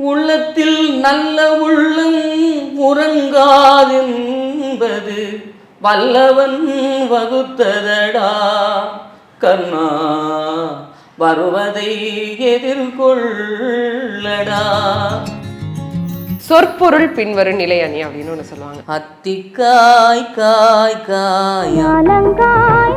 உள்ளத்தில் நல்ல உள்ளம் உறங்காதென்பது வல்லவன் வகுத்ததடா. கர்ணா வருவதை எதிர்கொள்ளடா. சொற்பொருள் பின்வரும் நிலை அணி அப்படின்னு ஒண்ணு சொல்லுவாங்க. அத்திக்காய் காய் காய் அலங்காய்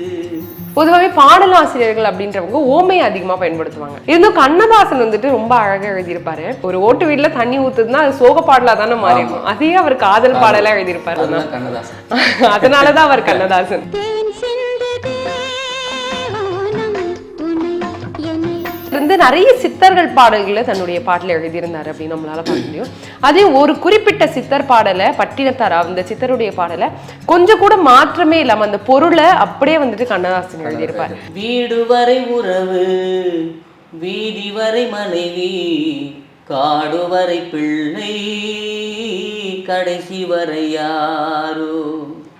பொதுவாகவே பாடலாசிரியர்கள் அப்படின்றவங்க ஓமையை அதிகமா பயன்படுத்துவாங்க. இருந்தும் கண்ணதாசன் வந்துட்டு ரொம்ப அழகா எழுதியிருப்பாரு. ஒரு ஓட்டு வீட்டுல தண்ணி ஊத்துதுன்னா அது சோக பாடலா தானே மாறிடும். அதே அவர் காதல் பாடலா எழுதியிருப்பாரு. கண்ணதாசன். அதனாலதான் அவர் கண்ணதாசன். இருந்து நிறைய சித்தர்கள் பாடல்களை தன்னுடைய பாட்டில் எழுதியிருந்தாரு அப்படின்னு நம்மளால பார்க்க முடியும். அதே ஒரு குறிப்பிட்ட சித்தர் பாடலை பட்டினத்தார் அந்த சித்தருடைய பாடலை கொஞ்சம் கூட மாற்றமே இல்லாம அந்த பொருளை அப்படியே வந்துட்டு கண்ணதாசன் எழுதியிருப்பாரு. வீடு வரை உறவு வீதி வரை மனைவி காடு வரை பிள்ளை கடைசி வரை யாரோ.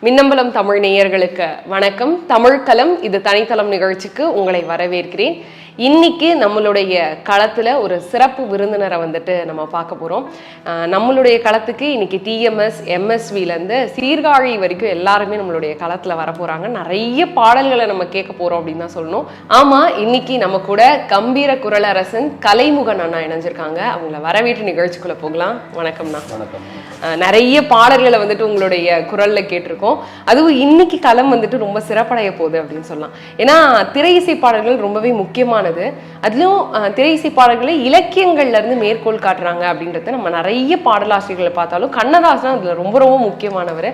மின்னம்பலம் தமிழ் நேயர்களுக்கு வணக்கம். தமிழ்கலம் இது தனித்தளம் நிகழ்ச்சிக்கு உங்களை வரவேற்கிறேன். இன்னைக்கு நம்மளுடைய களத்துல ஒரு சிறப்பு விருந்தினரை வந்துட்டு நம்ம பார்க்க போறோம். நம்மளுடைய களத்துக்கு இன்னைக்கு டிஎம்எஸ் எம்எஸ்வில இருந்து சீர்காழி வரைக்கும் எல்லாருமே நம்மளுடைய களத்துல வர போறாங்க. நிறைய பாடல்களை நம்ம கேட்க போறோம் அப்படின்னு தான் சொல்லணும். ஆமா இன்னைக்கு நம்ம கூட கம்பீர குரலரசன் கலைமுகன் அண்ணா இணைஞ்சிருக்காங்க. அவங்கள வரவேற்று நிகழ்ச்சிக்குள்ள போகலாம். வணக்கம்ண்ணா வணக்கம். நிறைய பாடல்களை வந்துட்டு உங்களுடைய குரல்ல கேட்டிருக்கோம். அதுவும் இன்னைக்கு களம் வந்துட்டு ரொம்ப சிறப்படைய போகுது அப்படின்னு சொல்லலாம். ஏன்னா திரை இசை பாடல்கள் ரொம்பவே முக்கியமானது. பாடல்களை இலக்கியங்கள்ல இருந்து மேற்கோள் காட்டுறாங்க அப்படின்றத நம்ம நிறைய பாடலாசிரியர்களை பார்த்தாலும் கண்ணதாசன் அதுல ரொம்ப ரொம்ப முக்கியமானவர்.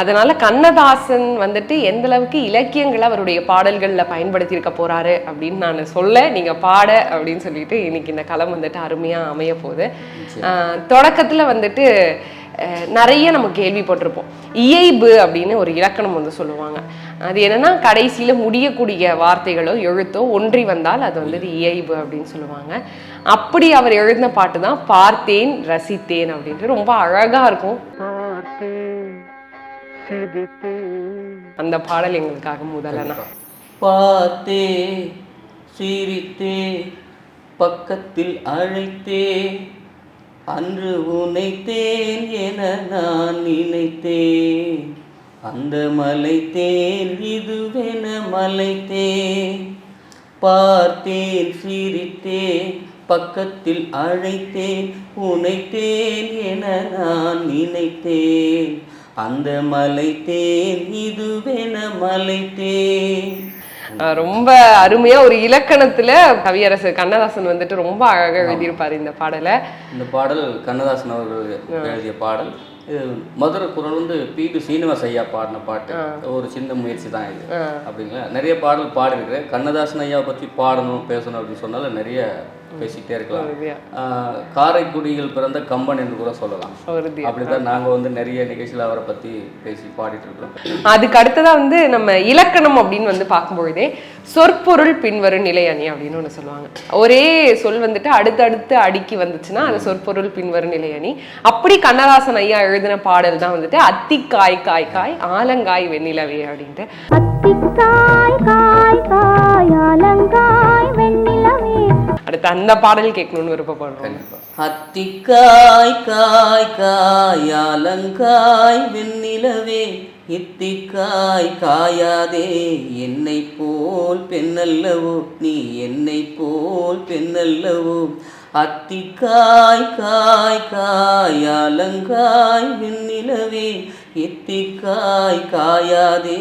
அதனால கண்ணதாசன் வந்துட்டு எந்த அளவுக்கு இலக்கியங்களை அவருடைய பாடல்கள்ல பயன்படுத்தி இருக்க போறாரு அப்படின்னு நான் சொல்ல நீங்க பாட அப்படின்னு சொல்லிட்டு இன்னைக்கு இந்த களம் வந்துட்டு அருமையா அமைய போகுது. தொடக்கத்துல வந்துட்டு நிறைய நம்ம கேள்விப்பட்டிருப்போம். இயைபு அப்படின்னு ஒரு இலக்கணம் வந்து சொல்லுவாங்க. அது என்னன்னா கடைசியில முடியக்கூடிய வார்த்தைகளோ எழுத்தோ ஒன்றி வந்தால் அது வந்து இயைபு அப்படின்னு சொல்லுவாங்க. அப்படி அவர் எழுதின பாட்டு தான் பார்த்தேன் ரசித்தேன் அப்படின்ட்டு. ரொம்ப அழகா இருக்கும். அந்த பாடல் எங்களுக்காக முதலனா. பார்த்தே சிரித்தே பக்கத்தில் அழைத்தே அன்று உனைத்தேன் என நான் நினைத்தேன். அந்த மலைத்தேன் இதுவென மலைத்தேன். பார்த்தேன் சிரித்தேன் பக்கத்தில் அழைத்தேன் உனைத்தேன் என நான் நினைத்தேன். அந்த மலைத்தேன் இதுவென மலைத்தேன். அஹ் ரொம்ப அருமையா ஒரு இலக்கணத்துல கவியரசு கண்ணதாசன் வந்துட்டு ரொம்ப அழகா எழுதியிருப்பாரு இந்த பாடலை. இந்த பாடல் கண்ணதாசன் அவர்கள் எழுதிய பாடல். மதுரை குரல் வந்து பி டு சீனிவாஸ் ஐயா பாடின பாட்டு. ஒரு சின்ன முயற்சி தான் இது. அப்படிங்களா? நிறைய பாடல் பாடிருக்கிறேன் கண்ணதாசன் ஐயா பற்றி பாடணும் பேசணும் அப்படின்னு சொன்னாலும் நிறைய பேசிக்கிட்டே இருக்கலாம். காரைக்குடியில் பிறந்த கம்பன் என்று கூட சொல்லலாம். அப்படிதான் நாங்கள் வந்து நிறைய நிகழ்ச்சியில் அவரை பற்றி பேசி பாடிட்டு இருக்கிறோம். அதுக்கு அடுத்ததா வந்து நம்ம இலக்கணம் அப்படின்னு வந்து பார்க்கும்பொழுதே சொற்பொருள் பின்வரும் நிலை அணி அப்படின்னு ஒண்ணு சொல்லுவாங்க. ஒரே சொல் வந்துட்டு அடுத்தடுத்து அடுக்கி வந்துச்சுன்னா அது சொற்பொருள் பின்வரும் நிலை அணி. அப்படி கண்ணதாசன் ஐயா எழுதின பாடல் தான் வந்துட்டு அத்திக்காய் காய் காய் ஆலங்காய் வெண்ணிலவே அப்படின்ட்டு. அத்திக்காய் காய் காய். அந்த பாடல் கேட்கணும்னு விருப்பப்படுறோம். அத்திக்காய் காய் காய் அலங்காய் வெண்ணிலவே. இத்திக்காய் காயாதே என்னை போல் பெண்ணல்லவோ. நீ என்னை போல் பெண்ணல்லவோ. அத்திக்காய் காய் காய் அலங்காய் வெண்ணிலவே. இத்திக்காய் காயாதே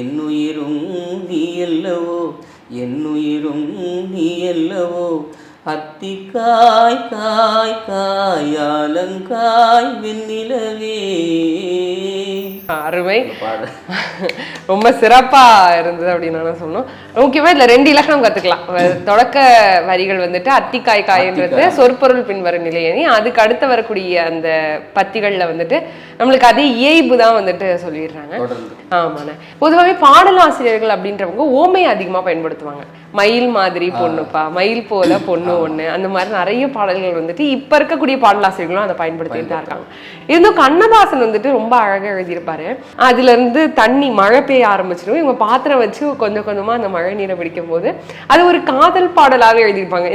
என்னுயிரும் நீ அல்லவோ. என்னுயிரும் நீ அல்லவோ. அத்திக்காய் காய் காய் அலங்காய் வெண்ணிலவே. அருமை ரொம்ப சிறப்பா இருந்தது அப்படின்னு சொன்னோம் முக்கியமா இதுல ரெண்டு இலக்கணம் கத்துக்கலாம். வ- தொடக்க வரிகள் வந்துட்டு அத்திக்காய் காயன்றது சொற்பொருள் பின்வரும் நிலையணி அதுக்கு அடுத்து வரக்கூடிய அந்த பத்திகள்ல வந்துட்டு நம்மளுக்கு அதே இயைபு தான் வந்துட்டு சொல்லிடுறாங்க. ஆமாண்ணே. பொதுவாகவே பாடலாசிரியர்கள் அப்படின்றவங்க ஓமை அதிகமா பயன்படுத்துவாங்க. மயில் மாதிரி பொண்ணுப்பா மயில் போல பொண்ணு ஒண்ணு அந்த மாதிரி நிறைய பாடல்கள் வந்துட்டு இப்ப இருக்கக்கூடிய பாடலாசிரியர்களும் அதை பயன்படுத்திட்டு தான் இருக்காங்க. இருந்தும் கண்ணதாசன் வந்துட்டு ரொம்ப அழகா எழுதியிருப்பாரு. அதுல இருந்து தண்ணி மழை பெய்ய ஆரம்பிச்சிடும். இவங்க பாத்திரம் வச்சு கொஞ்சம் கொஞ்சமா அந்த மழை நீரை பிடிக்கும் போது அது ஒரு காதல் பாடலாவே எழுதியிருப்பாங்க.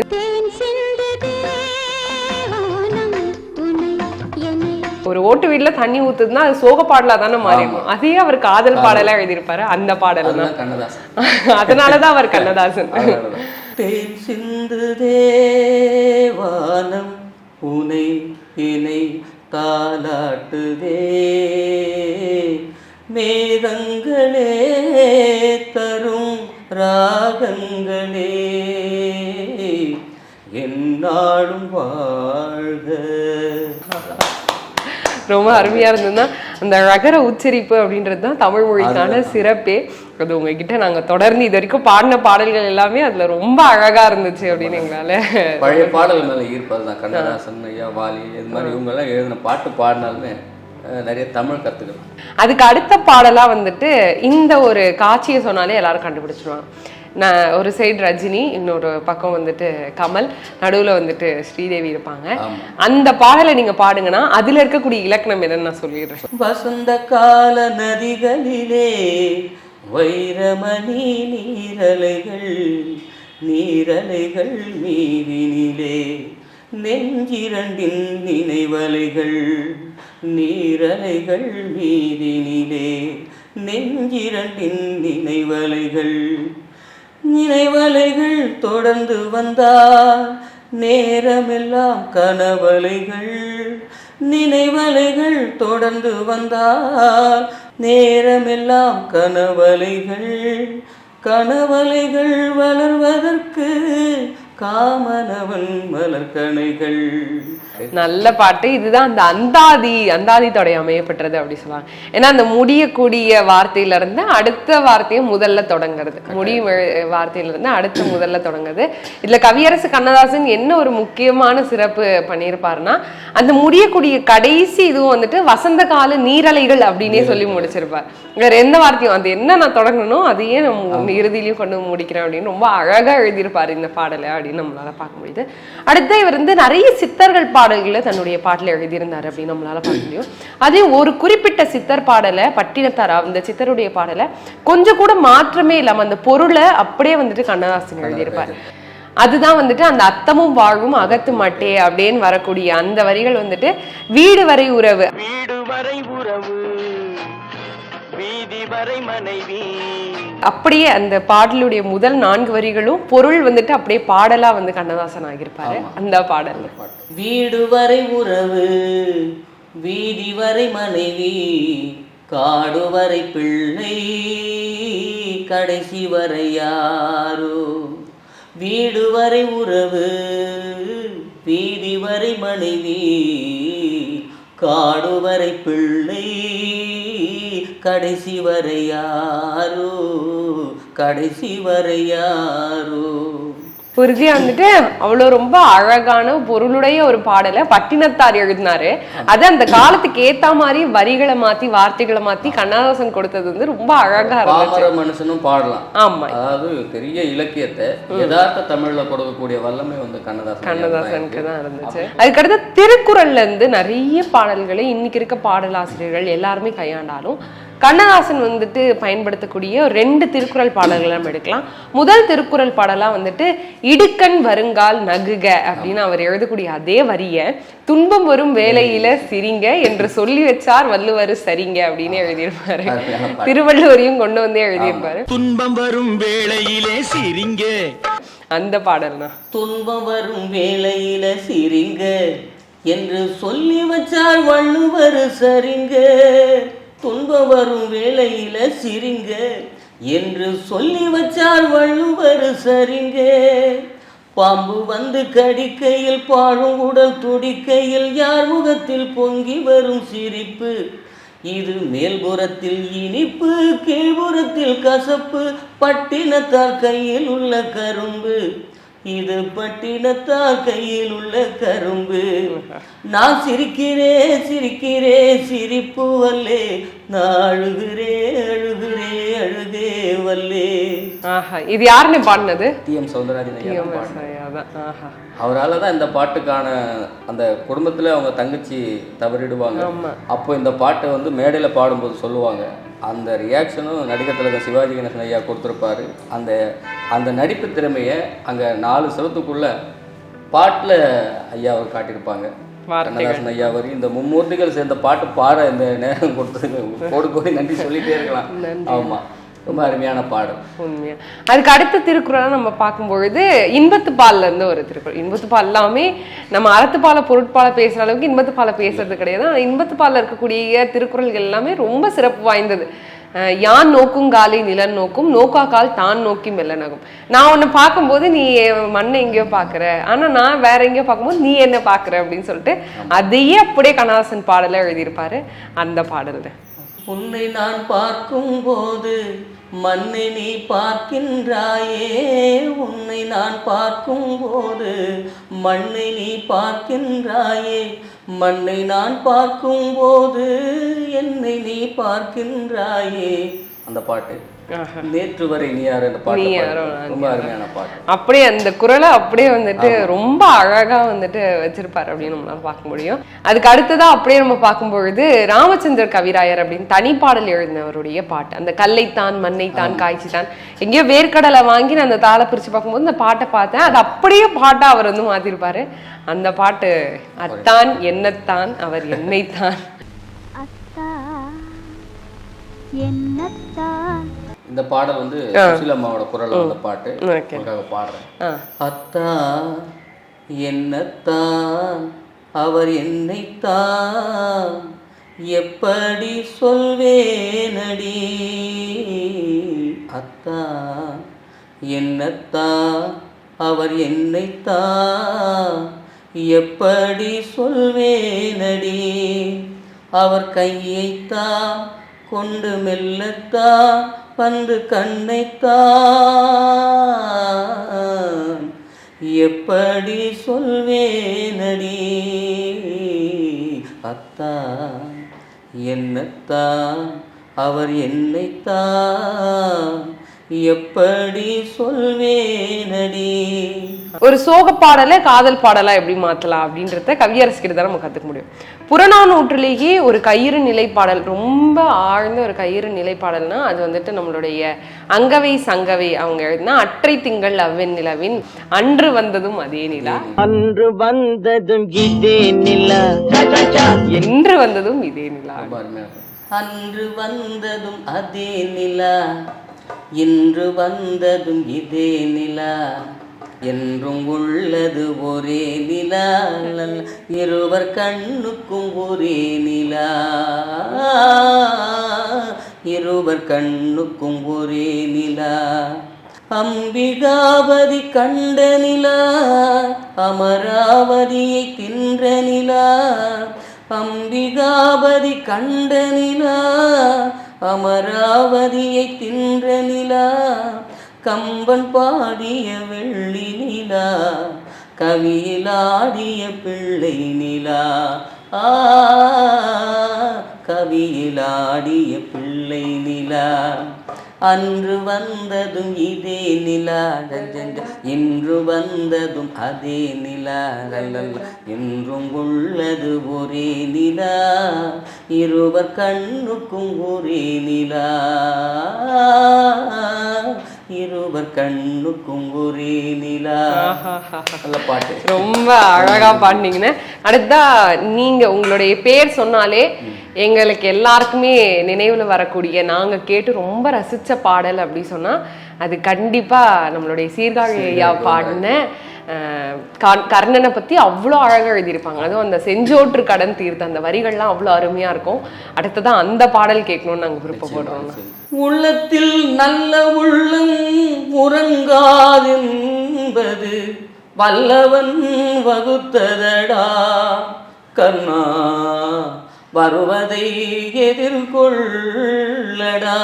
ஒரு ஓட்டு வீட்டுல தண்ணி ஊத்துதுன்னா அது சோக பாடலா தானே மாறிடும்? அதே அவர் காதல் பாடலா எழுதியிருப்பாரு. அந்த பாடல் தான். அதனாலதான் அவர் கண்ணதாசன். தேன் சிந்து தேவானம் உனை இணை தாலாட்டுதே மேகங்களே தரும் ராகங்களே. என்னாலும் வாழ்க. ரொம்ப அருமையா இருந்ததுன்னா அந்த ரகர உச்சரிப்பு அப்படின்றது தான் தமிழ் மொழிக்கான சிறப்பே. அது உங்ககிட்ட நாங்க தொடர்ந்து இது வரைக்கும் பாடின பாடல்கள் எல்லாமே அதுல ரொம்ப அழகா இருந்துச்சு அப்படின்னு எங்களால பழைய பாடல் மேல ஈர்ப்பது தான் கண்ணதாசன் ஐயா வாலி இது மாதிரி இவங்க எல்லாம் எழுதின பாட்டு பாடினாலுமே நிறைய தமிழ் கத்துக்கலாம் அதுக்கு அடுத்த பாடலா வந்துட்டு இந்த ஒரு காட்சியை சொன்னாலே எல்லாரும் கண்டுபிடிச்சிருவாங்க. நான் ஒரு சைடு ரஜினி இன்னொரு பக்கம் வந்துட்டு கமல். நடுவுல வந்துட்டு ஸ்ரீதேவி இருப்பாங்க. அந்த பாடலை நீங்க பாடுங்கன்னா அதுல இருக்கக்கூடிய இலக்கணம் என்னன்னு நான் சொல்லிடுறேன். வசந்த கால நதிகளிலே வைரமணி நீரலைகள் நீரலைகள் மீதினிலே நெஞ்சிரண்டின் நினைவலைகள் நீரலைகள் மீதினிலே நெஞ்சிரண்டின் நினைவலைகள். நினைவலைகள் தொடர்ந்து வந்தார் நேரமெல்லாம் கனவலைகள். நினைவலைகள் தொடர்ந்து வந்தார் நேரமெல்லாம் கனவலைகள். கனவலைகள் வளர்வதற்கு காமனவன் மலர்கணைகள். நல்ல பாட்டு. இதுதான் அந்த அந்தாதி அந்தாதி தொடை அமையப்பட்டது அப்படி சொல்லுவாங்க. ஏன்னா அந்த முடியக்கூடிய வார்த்தையில இருந்து அடுத்த வார்த்தையும் முதல்ல தொடங்குறது. முடியும் வார்த்தையில இருந்து அடுத்த முதல்ல தொடங்குது. இதுல கவியரசு கண்ணதாசன் என்ன ஒரு முக்கியமான சிறப்பு பண்ணியிருப்பாருன்னா அந்த முடியக்கூடிய கடைசி இதுவும் வந்துட்டு வசந்த கால நீரலைகள் அப்படின்னே சொல்லி முடிச்சிருப்பார். வேற எந்த வார்த்தையும் அது என்ன நான் தொடங்கணும் அதையே நம்ம இறுதியிலையும் கொண்டு முடிக்கிறேன் அப்படின்னு ரொம்ப அழகா எழுதியிருப்பாரு இந்த பாடலை அப்படின்னு நம்மளால பார்க்க முடியுது. அடுத்து இவர் வந்து நிறைய சித்தர்கள் பாடல்களை தன்னுடைய பாட்டில் எழுதியிருந்தாரு அப்படின்னு நம்மளால பார்க்க முடியும். அதே ஒரு குறிப்பிட்ட சித்தர் பாடலை பட்டினத்தாரா அந்த சித்தருடைய பாடலை கொஞ்சம் கூட மாற்றமே இல்லாம அந்த பொருளை அப்படியே வந்துட்டு கண்ணதாசன் எழுதியிருப்பாரு. அதுதான் வந்துட்டு அந்த அத்தமும் வாழ்வும் அகத்து மாட்டே அப்படின்னு வரக்கூடிய அந்த வரிகள் வந்துட்டு வீடு வரை உறவு. வீடு வரை உறவு. வீதி வரை மனைவி. அப்படியே அந்த பாடலுடைய முதல் நான்கு வரிகளும் பொருள் வந்துட்டு அப்படியே பாடலா வந்து கண்ணதாசன் ஆகியிருப்பாரு. அந்த பாடல். வீடு வரை உறவு வீதி வரை மனைவி காடு வரை பிள்ளை கடைசி வரை யாரோ. வீடு வரை உறவு வீதி வரை மனைவி காடு வரை பிள்ளை கடைசி வரை யாரோ? கடைசி வரை யாரோ? உறுதியா வந்துட்டு அவ்வளவு ரொம்ப அழகான பொருளுடைய ஒரு பாடலை பட்டினத்தார் எழுதினாரு. அது அந்த காலத்துக்கு ஏத்த மாதிரி வரிகளை மாத்தி வார்த்தைகளை மாத்தி கண்ணதாசன் கொடுத்தது வந்து ரொம்ப அழகா இருந்துச்சு. மனுஷனும் பாடலாம். ஆமா. அதாவது பெரிய இலக்கியத்தை யதார்த்த தமிழ்ல கொடுக்கக்கூடிய வல்லமை வந்து கண்ணதாசன் கண்ணதாசனுக்கு தான் இருந்துச்சு. அதுக்கடுத்து திருக்குறள்ல இருந்து நிறைய பாடல்களை இன்னைக்கு இருக்க பாடலாசிரியர்கள் எல்லாருமே கையாண்டாலும் கண்ணதாசன் வந்துட்டு பயன்படுத்தக்கூடிய ரெண்டு திருக்குறள் பாடல்களை நம்ம எடுக்கலாம். முதல் திருக்குறள் பாடலா வந்துட்டு இடுக்கண் வருங்கால் நகுக அப்படின்னு அவர் எழுதக்கூடிய அதே வரிய துன்பம் வரும் வேலையில சிரிங்க என்று சொல்லி வச்சார் வள்ளுவர் சரிங்க அப்படின்னு எழுதியிருப்பாரு. திருவள்ளுவரையும் கொண்டு வந்து எழுதியிருப்பாரு. துன்பம் வரும் வேளையிலே சிரிங்க. அந்த பாடல் தான். துன்பம் வரும் வேளையில சிரிங்க என்று சொல்லி வச்சார் வள்ளுவர் சரிங்க. துன்பம் வரும் வேளையில சிரிங்க. என்று சொல்லி வச்சார் வள்ளுவர் சரிங்க பாம்பு வந்து கடிக்கையில் பாழும் உடல் துடிக்கையில் யார் முகத்தில் பொங்கி வரும் சிரிப்பு. இது மேல்புறத்தில் இனிப்பு கீழ்புறத்தில் கசப்பு பட்டினத்தார் கையில் உள்ள கரும்பு. இது பட்டினத்தார் கையில் உள்ள கரும்பு. நான் சிரிக்கிறேன் சிரிக்கிறேன் சிரிப்பு வல்லே. நான் அழுகிறேன் அழுகிறேன் அழுகே வல்லே. ஆஹா இது யாருன்னு பாடினது? டி எம் சௌந்தரராஜன் அவரால் தான் இந்த பாட்டுக்கான அந்த குடும்பத்தில் அவங்க தங்கச்சி தவறிடுவாங்க. அப்போ இந்த பாட்டை வந்து மேடையில் பாடும்போது சொல்லுவாங்க. அந்த ரியாக்ஷனும் நடிகர் திலகம் சிவாஜி கணேசன் ஐயா கொடுத்துருப்பாரு. அந்த அந்த நடிப்பு திறமையை அங்கே நாலு செவத்துக்குள்ள பாட்டில் ஐயா அவர் காட்டியிருப்பாங்க. கண்ணதாசன் ஐயா வரி இந்த மும்மூர்த்திகள் சேர்ந்த பாட்டு பாட இந்த நேரம் கொடுத்ததுக்கு கோடி கோடி நன்றி சொல்லிட்டே இருக்கலாம். ஆமாம் ரொம்ப அருமையான பாடல். உண்மையா. அதுக்கு அடுத்த திருக்குறளை நம்ம பார்க்கும்பொழுது இன்பத்து பால்ல இருந்து ஒரு திருக்குறள். இன்பத்து பால் எல்லாமே நம்ம அறத்துப்பால பொருட்பால பேசுற அளவுக்கு இன்பத்து பால பேசுறது கிடையாது. ஆனா இன்பத்து பால்ல இருக்கக்கூடிய திருக்குறள்கள் எல்லாமே ரொம்ப சிறப்பு வாய்ந்தது. யான் நோக்கும் காலை நிலன் நோக்கும் நோக்கா கால் தான் நோக்கி மெல்லனகும் நான் உன்னை பார்க்கும்போது நீ மண்ணை எங்கேயோ பார்க்குற. ஆனா நான் வேற எங்கேயோ பார்க்கும்போது நீ என்ன பார்க்குற அப்படின்னு சொல்லிட்டு அதையே அப்படியே கண்ணதாசன் பாடலை எழுதியிருப்பாரு. அந்த பாடல்தான். உன்னை நான் பார்க்கும் போது மண்ணை நீ பார்க்கின்றாயே. உன்னை நான் பார்க்கும் போது மண்ணை நீ பார்க்கின்றாயே. மண்ணை நான் பார்க்கும் போது என்னை நீ பார்க்கின்றாயே. அந்த பாட்டு. நேற்று வரை நீ யார் அந்த பாட்டு ரொம்ப அருமையான பாட்டு. அப்படியே அந்த குரலை அப்படியே வந்துட்டு ரொம்ப அழகா வந்துட்டு வச்சிருப்பாரு அப்படின்னு நம்மளால பார்க்க முடியும். அதுக்கு அடுத்ததா அப்படியே நம்ம பார்க்கும் பொழுது ராமச்சந்திர கவிராயர் அப்படின்னு தனிப்பாடல் எழுதினவருடைய பாட்டு. அந்த கல்லைத்தான் மண்ணைத்தான் காய்ச்சித்தான். எங்கேயோ வேர்க்கடலை வாங்கி நான் அந்த தாளை பிரிச்சு பார்க்கும்போது அந்த பாட்டை பார்த்தேன். அது அப்படியே பாட்டா அவர் வந்து மாத்திருப்பாரு. அந்த பாட்டு அத்தான் என்னத்தான் அவர் என்னைத்தான். அத்தா என்னத்தான் இந்த பாடல் வந்து சுசிலம்மாவோட குரல் அந்த பாட்டு. உங்களுக்காக பாடுறேன். அத்தா என்னத்தான் அவர் என்னைத்தான் எப்படி சொல்வேனடி? அத்தா என்னத்தான் அவர் என்னைத்தான் எப்படி சொல்வேனடி? அவர் கையைத்தான் கொண்டு மெல்லத்தா பந்து கண்ணைத்தான் எப்படி சொல்வேனடி? அத்தா என்னத்தான் அவர் என்னைத்தான் எப்படி சொல்வேனடி? ஒரு சோக பாடலை காதல் பாடலா எப்படி மாத்தலாம் அப்படின்றத கவியரசு கிட்ட தான் நம்ம கத்துக்க முடியும். புறநானூற்றிலேயே ஒரு கயிறு நிலைப்பாடல் ரொம்ப ஆழ்ந்த ஒரு கயிறு நிலைப்பாடல்னா அது வந்துட்டு நம்மளுடைய அங்கவை சங்கவை அவங்க எழுதினா அற்றை திங்கள் அவ்வெண் நிலவின் அன்று வந்ததும் அதே நிலா. அன்று வந்ததும் இதே நிலா. என்று வந்ததும் இதே நிலா. அன்று வந்ததும் அதே நிலா. இன்று வந்ததும் இதே நிலா என்றும் உள்ளது ஒரே நிலா இருவர் கண்ணுக்கும் ஒரே நிலா இருவர் கண்ணுக்கும் ஒரே நிலா. அம்பிகாவதி கண்ட நிலா அமராவதியை தின்ற நிலா. அம்பிகாவதி கண்ட நிலா அமராவதியை தின்ற நிலா கம்பன் பாடிய வெள்ளி நிலா கவியிலாடிய பிள்ளை நிலா. ஆ கவியிலாடிய பிள்ளை நிலா. அன்று வந்ததும் இதே நிலா. இன்று வந்ததும் அதே நிலா லல்லல்ல. என்றும் உள்ளது ஒரே நிலா. இருவர் கண்ணுக்கும் ஒரே நிலா. இருவர் கண்ணுக்கும் ஒரே நிலா. பாட்டு. ரொம்ப அழகா பாடினீங்கன்னு. அடுத்தா நீங்க உங்களுடைய பேர் சொன்னாலே எங்களுக்கு எல்லாருக்குமே நினைவுல வரக்கூடிய நாங்க கேட்டு ரொம்ப ரசிச்ச பாடல் அப்படி சொன்னா அது கண்டிப்பா நம்மளுடைய சீர்காழி ஐயா பாடின கர்ணனை பத்தி அவ்வளோ அழகா எழுதியிருப்பாங்க. அதுவும் அந்த செஞ்சோற்று கடன் தீர்த்த அந்த வரிகள்லாம் அவ்வளோ அருமையா இருக்கும். அடுத்ததான் அந்த பாடல் கேட்கணும்னு நாங்க விருப்பப்படுறோம் உள்ளத்தில் நல்ல உள்ளம் உறங்காதென்பது வல்லவன் வகுத்ததடா கர்ணா. வருவதை எதிர்கொள்ளடா.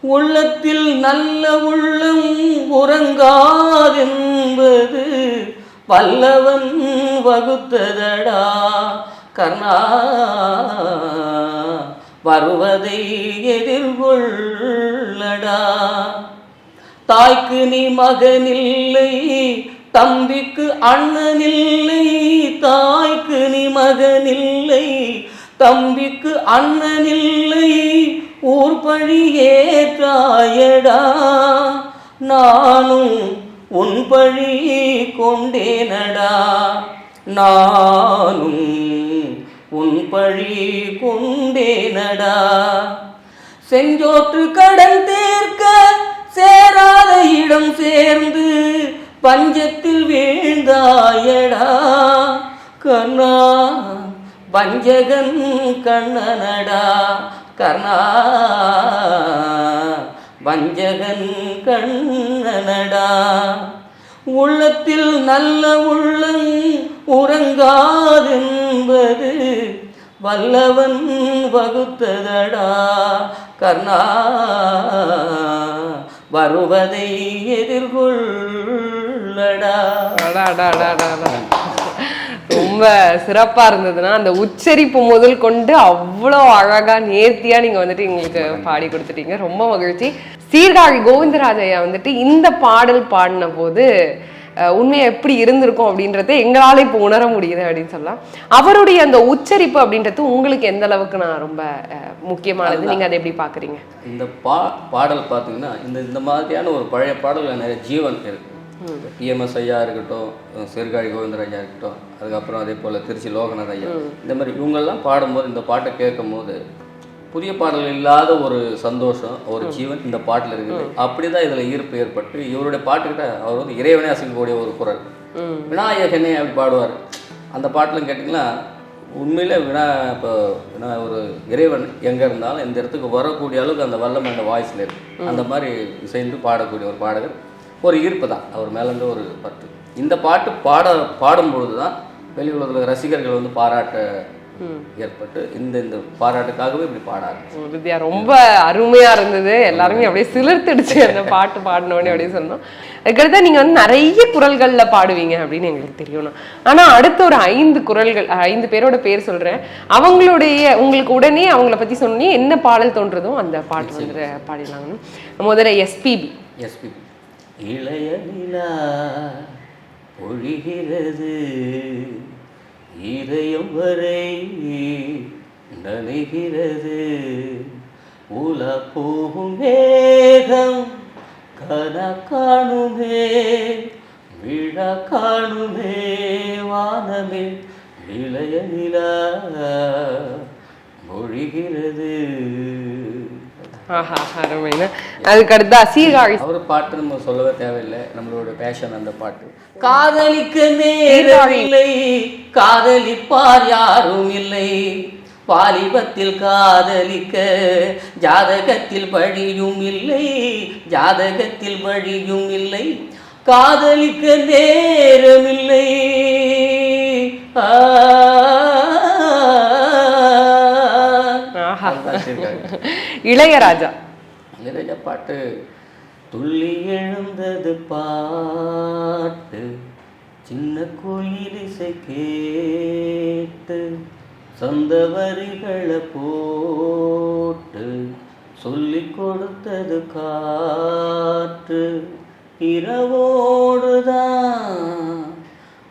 உள்ளத்தில் நல்ல உள்ளம் உறங்காதென்பது வல்லவன் வகுத்ததடா. கர்ணா வருவதை எதிர்கொள்ளடா. தாய்க்கு நீ மகனில்லை தம்பிக்கு அண்ணன் இல்லை தாய்க்கு நீ மகன் இல்லை தம்பிக்கு அண்ணன் இல்லை ஊர் பழி ஏற்றாயடா. நானும் உன் பழி கொண்டேனடா. நானும் உன் பழி கொண்டேனடா. செஞ்சோற்று கடந்தே பஞ்சத்தில் வீழ்ந்தாயடா. கண்ணா பஞ்சகன் கண்ணனடா. கர்ணா வஞ்சகன் கண்ணனடா. உள்ளத்தில் நல்ல உள்ளம் உறங்காதென்பது வல்லவன் வகுத்ததடா. கர்ணா வருவதை எதிர்கொள். அடா. ரொம்ப சிறப்பா இருந்ததுன்னா அந்த உச்சரிப்பு முதல் கொண்டு அவ்வளோ அழகா நேர்த்தியா நீங்க வந்துட்டு எங்களுக்கு பாடி கொடுத்துட்டீங்க. ரொம்ப மகிழ்ச்சி. சீர்காழி கோவிந்தராஜையா வந்துட்டு இந்த பாடல் பாடின போது உண்மையா எப்படி இருந்திருக்கும் அப்படின்றத எங்களால இப்போ உணர முடியுது அப்படின்னு சொல்லலாம். அவருடைய அந்த உச்சரிப்பு அப்படின்றது உங்களுக்கு எந்த அளவுக்கு நான் ரொம்ப முக்கியமானது? நீங்க அதை எப்படி பாக்குறீங்க? இந்த பா பாடல் பார்த்தீங்கன்னா இந்த இந்த மாதிரியான ஒரு பழைய பாடல்கள் நிறைய ஜீவன் இருக்கு. பிஎம்எஸ் ஐயா இருக்கட்டும் சீர்காழி கோவிந்தராஜா இருக்கட்டும் அதுக்கப்புறம் அதே போல் திருச்சி லோகநாத் ஐயா. இந்த மாதிரி இவங்கெல்லாம் பாடும்போது இந்த பாட்டை கேட்கும்போது புதிய பாடல் இல்லாத ஒரு சந்தோஷம் ஒரு ஜீவன் இந்த பாட்டில் இருக்குது. அப்படிதான் இதில் ஈர்ப்பு ஏற்பட்டு இவருடைய பாட்டுக்கிட்ட அவர் வந்து இறைவனே அசைக்கக்கூடிய ஒரு குரல். விநாயகனே அப்படி பாடுவார். அந்த பாட்டிலும் கேட்டிங்கன்னா உண்மையிலே வினா இப்போ வினா ஒரு இறைவன் எங்கே இருந்தாலும் இந்த இடத்துக்கு வரக்கூடிய அளவுக்கு அந்த வல்லமை அந்த வாய்ஸில் இருக்கு. அந்த மாதிரி இசைந்து பாடக்கூடிய ஒரு பாடகர் ஒரு ஈர்ப்பு தான். அவர் மேலேருந்து ஒரு பற்று இந்த பாட்டு பாட பாடும்பொழுது தான் வெளி உலகத்தில் ரசிகர்கள் வந்து பாராட்ட ஏற்பட்டு இந்த இந்த பாராட்டுக்காகவே இப்படி பாட ஆரம்பிச்சேன். வித்யா ரொம்ப அருமையா இருந்தது. எல்லாருமே அப்படியே சிலிர்த்துடுச்சு அந்த பாட்டு பாடினோடனே அப்படின்னு சொன்னோம். அதுக்கடுத்து நீங்க வந்து நிறைய குரல்கள்ல பாடுவீங்க அப்படின்னு எங்களுக்கு தெரியணும். ஆனா அடுத்த ஒரு ஐந்து குரல்கள் ஐந்து பேரோட பேர் சொல்றேன். அவங்களுடைய உங்களுக்கு உடனே அவங்கள பத்தி சொன்னே என்ன பாடல் தோன்றதோ அந்த பாட்டு வந்து பாடிடலாங்கன்னு முதல்ல எஸ்பிபி எஸ்பி இளைய நிலா பொழிகிறது. இதயம் வரை நனைகிறது. உல போகும் வேகம் கன காணுமே விழா காணுமே வானமே. இளைய நிலா மொழிகிறது ஆஹா அருமைன்னு அதுக்கு அடுத்தா சீர்காழி அவர் பாட்டு நம்ம சொல்லவே தேவையில்லை. நம்மளோட பேஷன் அந்த பாட்டு. காதலிக்க நேரமில்லை. காதலிப்பார் யாரும் இல்லை. வாலிபத்தில் காதலிக்க ஜாதகத்தில் வழியும் இல்லை. ஜாதகத்தில் வழியும் இல்லை. காதலிக்க நேரமில்லை. ஆ. இளையராஜா. இளையராஜா பாட்டு. துள்ளி எழுந்தது பாட்டு. சின்ன கோயில் இசை கேட்டு. சொந்த வரிகளை போட்டு சொல்லி கொடுத்தது காற்று. இரவோடுதான்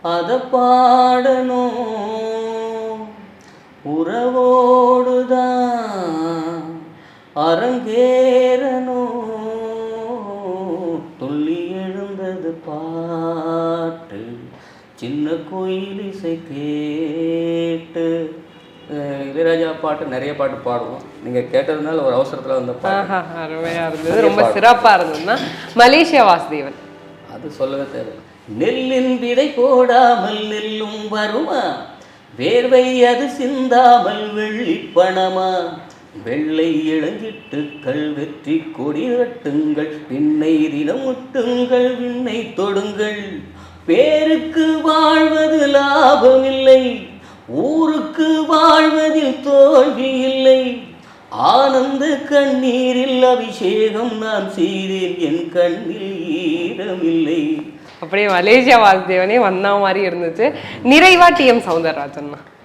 அதை பாடணும். சின்ன கோயில் இசை கேட்டு. இளையராஜா பாட்டு நிறைய பாட்டு பாடுவோம். நீங்க கேட்டதுனால ஒரு அவசரத்துல வந்த பாட்டு. ஆஹா, அருமையா இருந்தது. ரொம்ப சிறப்பா இருந்ததுன்னா மலேசியா வாசுதேவன். அது சொல்லவே தேவை நெல்லின் விதை போடாமல் நெல்லும் வருமா? வேர்வை அது சிந்தாமல் வெள்ளி பணமா? வெள்ளை இளஞ்சிட்டுக்கள் வெற்றி கொடி கட்டுங்கள் விண்ணை தினம் முட்டுங்கள் விண்ணை தொடுங்கள். பேருக்கு வாழ்வது லாபம் இல்லை ஊருக்கு வாழ்வதில் தோல்வி இல்லை. ஆனந்த கண்ணீரில் அபிஷேகம் நான் செய்தேன் என் கண்ணில் ஈரமில்லை. அப்படியே மலேசியா வாசுதேவனே வந்த மாதிரி இருந்துச்சு. நிறைவா டி எம் சவுந்தரராஜன். தான்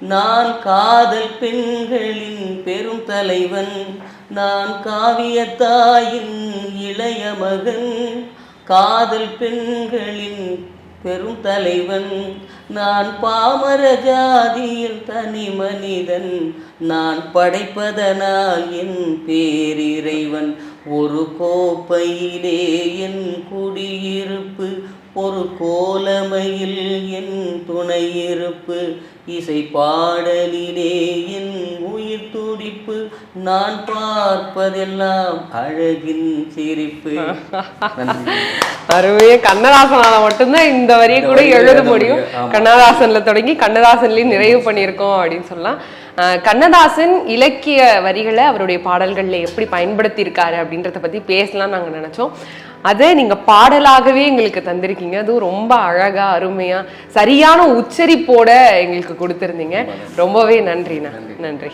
நான் காதல் பெண்களின் பெரும் தலைவன். நான் காவியத்தாயின் இளைய மகன். காதல் பெண்களின் பெரும் தலைவன். நான் பாமர ஜாதியில் தனி மனிதன். நான் படைப்பதனால் என் பேரிறைவன். ஒரு கோப்பையிலே என் குடியிருப்பு ஒரு கோலமையில் என் துணையிருப்பு. இசை பாடலிலே என் உயிர் துடிப்பு நான் பார்ப்பதெல்லாம் அழகின் சிரிப்பு. அருமையே. கண்ணதாசனால மட்டும்தான் இந்த வரியை கூட எழுத முடியும். கண்ணதாசன்ல தொடங்கி கண்ணதாசன்லயும் நிறைவு பண்ணியிருக்கோம் அப்படின்னு சொல்லலாம். அஹ் கண்ணதாசன் இலக்கிய வரிகளை அவருடைய பாடல்கள்ல எப்படி பயன்படுத்தி இருக்காரு அப்படின்றத பத்தி பேசலாம் நாங்க நினைச்சோம். அதை நீங்க பாடலாகவே எங்களுக்கு தந்திருக்கீங்க. அதுவும் ரொம்ப அழகா அருமையா சரியான உச்சரிப்போட எங்களுக்கு கொடுத்திருந்தீங்க. ரொம்பவே நன்றிண்ணா. நன்றி.